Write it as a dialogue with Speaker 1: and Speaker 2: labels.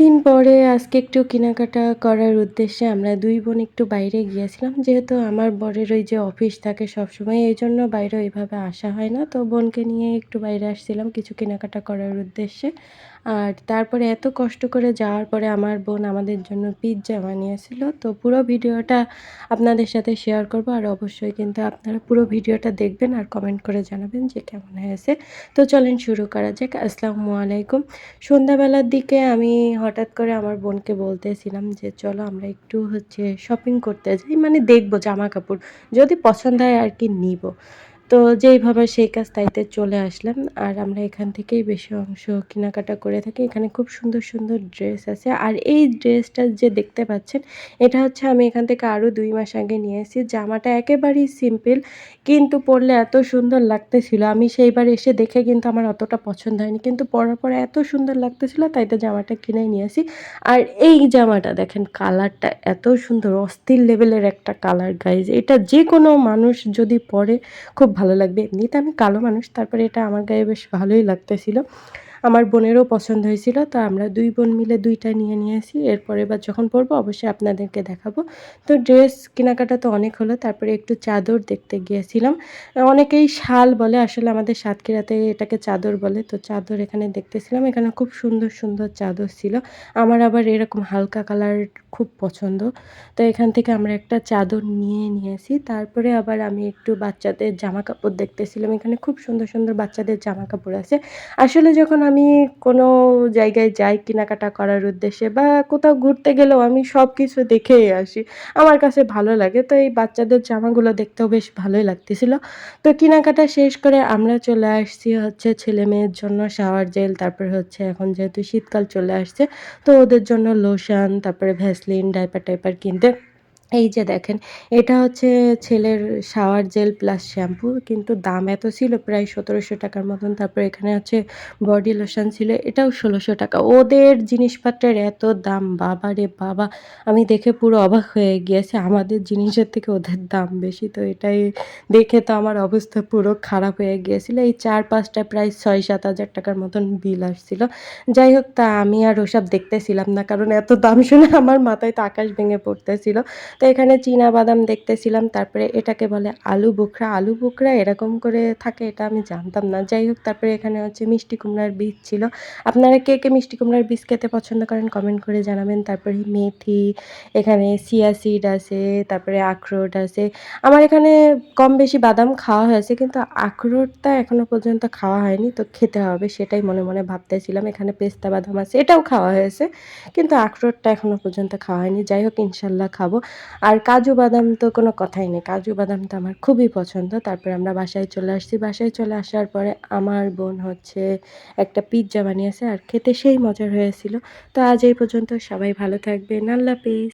Speaker 1: দিন পরে আজকে একটু কেনাকাটা করার উদ্দেশ্যে আমরা দুই বোন একটু বাইরে গিয়েছিলাম। যেহেতু আমার বরের ওই যে অফিস থাকে সবসময়, এই জন্য বাইরে ওইভাবে আসা হয় না। তো বোনকে নিয়ে একটু বাইরে আসছিলাম কিছু কেনাকাটা করার উদ্দেশ্যে। আর তারপরে এত কষ্ট করে যাওয়ার পরে আমার বোন আমাদের জন্য পিৎজা বানিয়েছিল। তো পুরো ভিডিওটা আপনাদের সাথে শেয়ার করব। আর অবশ্যই কিন্তু আপনারা পুরো ভিডিওটা দেখবেন আর কমেন্ট করে জানাবেন যে কেমন হয়েছে। তো চলেন শুরু করা যাক। আসসালামু আলাইকুম। সন্ধ্যাবেলার দিকে আমি হঠাৎ করে আমার বোনকে বলতেছিলাম যে, চলো আমরা একটু হচ্ছে শপিং করতে যাই। মানে দেখব জামা কাপড় যদি পছন্দ হয় আর কি নিব। তো যেইভাবে সেই কাজ তাইতে চলে আসলাম, আর আমরা এখান থেকেই বেশি অংশ কেনাকাটা করে থাকি। এখানে খুব সুন্দর সুন্দর ড্রেস আছে। আর এই ড্রেসটা যে দেখতে পাচ্ছেন, এটা হচ্ছে আমি এখান থেকে আরও দুই মাস আগে নিয়ে এসেছি। জামাটা একেবারেই সিম্পল, কিন্তু পরলে এত সুন্দর লাগতেছিল। আমি সেইবার এসে দেখে কিন্তু আমার অতটা পছন্দ হয়নি, কিন্তু পরার পরে এত সুন্দর লাগতেছিল, তাই তো জামাটা কিনে নিয়ে আসি। আর এই জামাটা দেখেন, কালারটা এত সুন্দর, অস্থির লেভেলের একটা কালার গাইজ এটা যে কোনো মানুষ যদি পরে খুব ভালো লাগবে। এমনিতে আমি কালো মানুষ তারপরে এটা আমার গায়ে বেশ ভালোই লাগতেছিল। আমার বোনেরও পছন্দ হয়েছিল, তো আমরা দুই বোন মিলে দুইটা নিয়ে নিয়ে আসি এরপরে এবার যখন পরবো, অবশ্যই আপনাদেরকে দেখাবো। তো ড্রেস কেনাকাটা তো অনেক হলো, তারপরে একটু চাদর দেখতে গিয়েছিলাম। অনেকেই শাল বলে, আসলে আমাদের সাতক্ষীরাতে এটাকে চাদর বলে, তো চাদর এখানে দেখতেছিলাম। এখানে খুব সুন্দর সুন্দর চাদর ছিল। আমার আবার এরকম হালকা কালার খুব পছন্দ। তো এখান থেকে আমরা একটা চাদর নিয়ে নিয়েছি। তারপরে আবার আমি একটু বাচ্চাদের জামা কাপড় দেখতেছিলাম। এখানে খুব সুন্দর সুন্দর বাচ্চাদের জামা কাপড় আছে। আসলে যখন আমি কোনো জায়গায় যাই কেনাকাটা করার উদ্দেশ্যে বা কোথাও ঘুরতে গেলেও আমি সব কিছু দেখেই আসি। আমার কাছে ভালো লাগে, তো এই বাচ্চাদের জামাগুলো দেখতেও বেশ ভালোই লাগতেছিল। তো কেনাকাটা শেষ করে আমরা চলে আসছি হচ্ছে ছেলে মেয়ের জন্য শাওয়ার জেল, তারপর হচ্ছে এখন যেহেতু শীতকাল চলে আসছে, তো ওদের জন্য লোশন তারপরে ভ্যাসলিন ডাইপার টাইপার কিনতে। এই যে দেখেন, এটা হচ্ছে ছেলের শাওয়ার জেল প্লাস শ্যাম্পু কিন্তু দাম এত ছিল প্রায় সতেরোশো টাকার মতন। তারপর এখানে হচ্ছে বডি লোশন ছিল, এটাও ষোলোশো টাকা। ওদের জিনিসপত্রের এত দাম বাবা রে বাবা, আমি দেখে পুরো অবাক হয়ে গিয়েছে। আমাদের জিনিসের থেকে ওদের দাম বেশি, তো এটাই দেখে তো আমার অবস্থা পুরো খারাপ হয়ে গিয়েছিল। এই চার পাঁচটা প্রায় ছয় সাত হাজার টাকার মতন বিল আসছিল। যাই হোক, তা আমি আর ওসব দেখতেছিলাম না, কারণ এত দাম শুনে আমার মাথায় তো আকাশ ভেঙে পড়তেছিল। তো এখানে চীনা বাদাম দেখতেছিলাম, তারপরে এটাকে বলে আলু বোখরা। আলু বোখরা এরকম করে থাকে এটা আমি জানতাম না। যাই হোক, তারপরে এখানে হচ্ছে মিষ্টি কুমড়ার বীজ ছিল। আপনারা কে কে মিষ্টি কুমড়ার বীজ খেতে পছন্দ করেন কমেন্ট করে জানাবেন। তারপরে মেথি, এখানে সিয়া সিড আছে, তারপরে আখরোট আছে। আমার এখানে কম বেশি বাদাম খাওয়া হয়েছে, কিন্তু আখরোটটা এখনও পর্যন্ত খাওয়া হয়নি, তো খেতে হবে সেটাই মনে মনে ভাবতেছিলাম। এখানে পেস্তা বাদাম আছে, এটাও খাওয়া হয়েছে, কিন্তু আখরোটটা এখনও পর্যন্ত খাওয়া হয়নি। যাই হোক, ইনশাল্লাহ খাব। আর কাজু বাদাম তো কোনো কথাই নেই। কাজু বাদাম তো আমার খুবই পছন্দ। তারপরে আমরা বাসায় চলে আসছি। বাসায় চলে আসার পরে আমার বোন হচ্ছে একটা পিৎজা বানিয়েছে আর খেতে সেই মজার হয়েছিল। তো আজ এই পর্যন্ত সবাই ভালো থাকবেন। আল্লাহ হাফিজ।